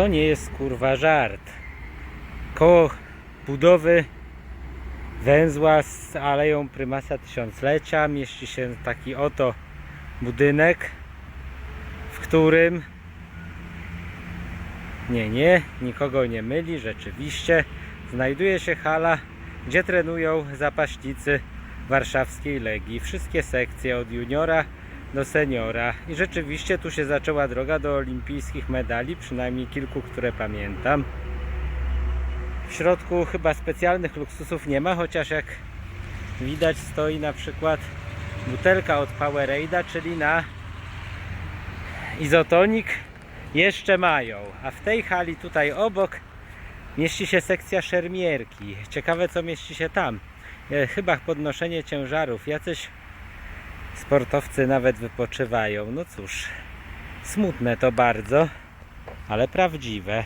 to nie jest kurwa żart. Koło budowy węzła z Aleją Prymasa Tysiąclecia mieści się taki oto budynek, w którym nie, nie, nikogo nie myli, rzeczywiście znajduje się hala, gdzie trenują zapaśnicy warszawskiej Legii. Wszystkie sekcje od juniora do seniora i rzeczywiście tu się zaczęła droga do olimpijskich medali, przynajmniej kilku, które pamiętam. W środku chyba specjalnych luksusów nie ma, chociaż jak widać stoi na przykład butelka od Powerade'a, czyli na izotonik jeszcze mają. A w tej hali tutaj obok mieści się sekcja szermierki. Ciekawe co mieści się tam. E, Chyba podnoszenie ciężarów. Jacyś sportowcy nawet wypoczywają. No cóż, smutne to bardzo, ale prawdziwe.